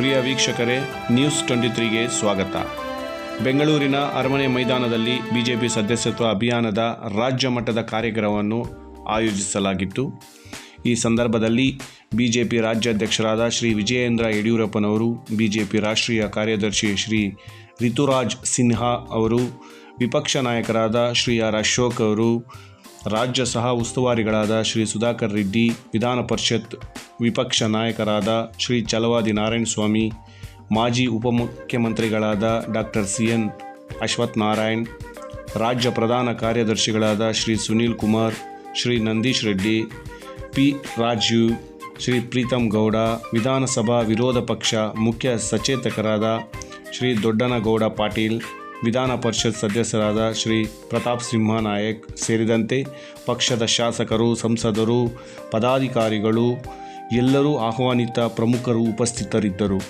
ಪ್ರಿಯ ವೀಕ್ಷಕರೇ news twenty ತ್ರೀಗೆ ಸ್ವಾಗತ. ಬೆಂಗಳೂರಿನ ಅರಮನೆ ಮೈದಾನದಲ್ಲಿ ಬಿಜೆಪಿ ಸದಸ್ಯತ್ವ ಅಭಿಯಾನದ ರಾಜ್ಯ ಮಟ್ಟದ ಕಾರ್ಯಕ್ರಮವನ್ನು ಆಯೋಜಿಸಲಾಗಿತ್ತು. ಈ ಸಂದರ್ಭದಲ್ಲಿ ಬಿಜೆಪಿ ರಾಜ್ಯಾಧ್ಯಕ್ಷರಾದ ಶ್ರೀ ವಿಜಯೇಂದ್ರ ಯಡಿಯೂರಪ್ಪನವರು, ಬಿಜೆಪಿ ರಾಷ್ಟ್ರೀಯ ಕಾರ್ಯದರ್ಶಿ ಶ್ರೀ ಋತುರಾಜ್ ಸಿನ್ಹಾ ಅವರು, ವಿಪಕ್ಷ ನಾಯಕರಾದ ಶ್ರೀ ಆರ್ ಅಶೋಕ್ ಅವರು ರಾಜ್ಯ ಸಹ ಉಸ್ತುವಾರಿಗಳಾದ ಶ್ರೀ ಸುಧಾಕರ್ ರೆಡ್ಡಿ, ವಿಧಾನ ಪರಿಷತ್ ವಿಪಕ್ಷ ನಾಯಕರಾದ ಶ್ರೀ ಛಲವಾದಿ ನಾರಾಯಣಸ್ವಾಮಿ ಮಾಜಿ ಉಪಮುಖ್ಯಮಂತ್ರಿಗಳಾದ doctor C N Ashwath Narayan, ರಾಜ್ಯ ಪ್ರಧಾನ ಕಾರ್ಯದರ್ಶಿಗಳಾದ ಶ್ರೀ ಸುನೀಲ್ ಕುಮಾರ್, ಶ್ರೀ ನಂದೀಶ್ ರೆಡ್ಡಿ, ಪಿ ರಾಜೀವ್ ಶ್ರೀ ಪ್ರೀತಮ್ ಗೌಡ, ವಿಧಾನಸಭಾ ವಿರೋಧ ಪಕ್ಷ ಮುಖ್ಯ ಸಚೇತಕರಾದ ಶ್ರೀ ದೊಡ್ಡನಗೌಡ ಪಾಟೀಲ್ ವಿಧಾನ ಪರಿಷತ್ ಸದಸ್ಯರಾದ ಶ್ರೀ ಪ್ರತಾಪ್ ಸಿಂಹ ನಾಯಕ್ ಸೇರಿದಂತೆ ಪಕ್ಷದ ಶಾಸಕರು, ಸಂಸದರು, ಪದಾಧಿಕಾರಿಗಳು ಎಲ್ಲರೂ ಆಹ್ವಾನಿತ ಪ್ರಮುಖರು ಉಪಸ್ಥಿತರಿದ್ದರು.